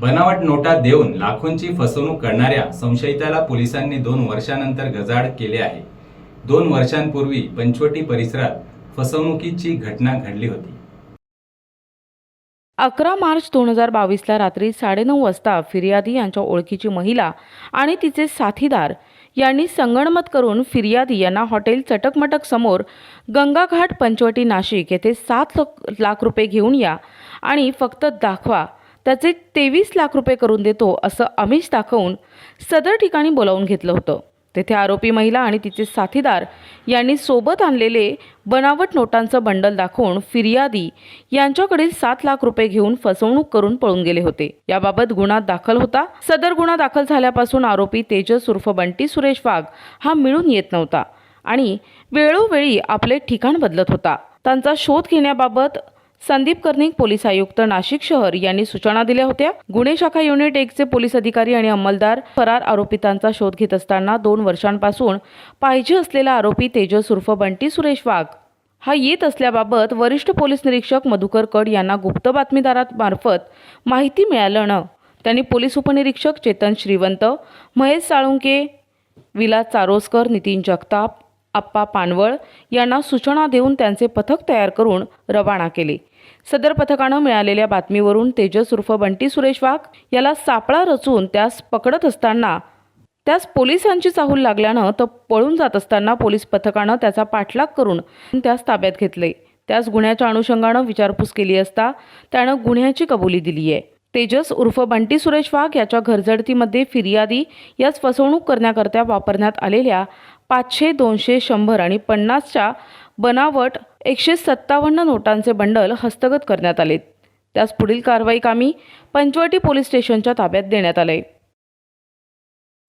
बनावट नोटा देऊन लाखोंची फसवणूक करणाऱ्या संशयिताला पोलिसांनी दोन वर्षानंतर गजाड केले आहे. दोन वर्षांपूर्वी पंचवटी परिसरात फसवणुकीची घटना घडली होती. अकरा मार्च दोन हजार बावीसला रात्री साडेनऊ वाजता फिर्यादी यांच्या ओळखीची महिला आणि तिचे साथीदार यांनी संगणमत करून फिर्यादी यांना हॉटेल चटकमटक समोर गंगाघाट पंचवटी नाशिक येथे सात लाख रुपये घेऊन या आणि फक्त दाखवा त्याचे तेवीस लाख रुपये करून देतो असं आमिष दाखवून सदर ठिकाणी बोलावून घेतलं होतं. तेथे आरोपी महिला आणि तिचे साथीदार यांनी सोबत आणलेले बनावट नोटांचं बंडल दाखवून फिर्यादी यांच्याकडील सात लाख रुपये घेऊन फसवणूक करून पळून गेले होते. याबाबत गुन्हा दाखल होता. सदर गुन्हा दाखल झाल्यापासून आरोपी तेजस उर्फ बंटी सुरेश वाघ हा मिळून येत नव्हता आणि वेळोवेळी आपले ठिकाण बदलत होता. त्यांचा शोध घेण्याबाबत संदीप कर्णिक पोलीस आयुक्त नाशिक शहर यांनी सूचना दिल्या होत्या. गुन्हे शाखा युनिट एकचे पोलीस अधिकारी आणि अंमलदार फरार आरोपितांचा शोध घेत असताना दोन वर्षांपासून पाहिजे असलेला आरोपी तेजस उर्फ बंटी सुरेश वाघ. हा येत असल्याबाबत वरिष्ठ पोलीस निरीक्षक मधुकर कड यांना गुप्त बातमीदारामार्फत माहिती मिळाल्यानं त्यांनी पोलीस उपनिरीक्षक चेतन श्रीवंत महेश साळुंके विलास चारोसकर नितीन जगताप आप्पा पानवळ यांना सूचना देऊन त्यांचे पथक तयार करून रवाना केले. सदर पथकानं मिळालेल्या बातमीवरून तेजस उर्फ बंटी सुरेश वाघ याला सापळा रचून त्यास पकडत असताना त्यास पोलिसांची चाहूल लागल्यानं तो पळून जात असताना पोलीस पथकानं त्याचा पाठलाग करून त्यास ताब्यात घेतले. त्यास गुन्ह्याच्या अनुषंगानं विचारपूस केली असता त्यानं गुन्ह्याची कबुली दिली आहे. तेजस उर्फ बंटी सुरेश वाघ याच्या घरझडतीमध्ये फिर्यादी याच फसवणूक करण्याकरता वापरण्यात आलेल्या पाचशे दोनशे शंभर आणि पन्नासच्या बनावट एकशे सत्तावन्न नोटांचे बंडल हस्तगत करण्यात आले. त्यास पुढील कारवाई कामी पंचवटी पोलीस स्टेशनच्या ताब्यात देण्यात आले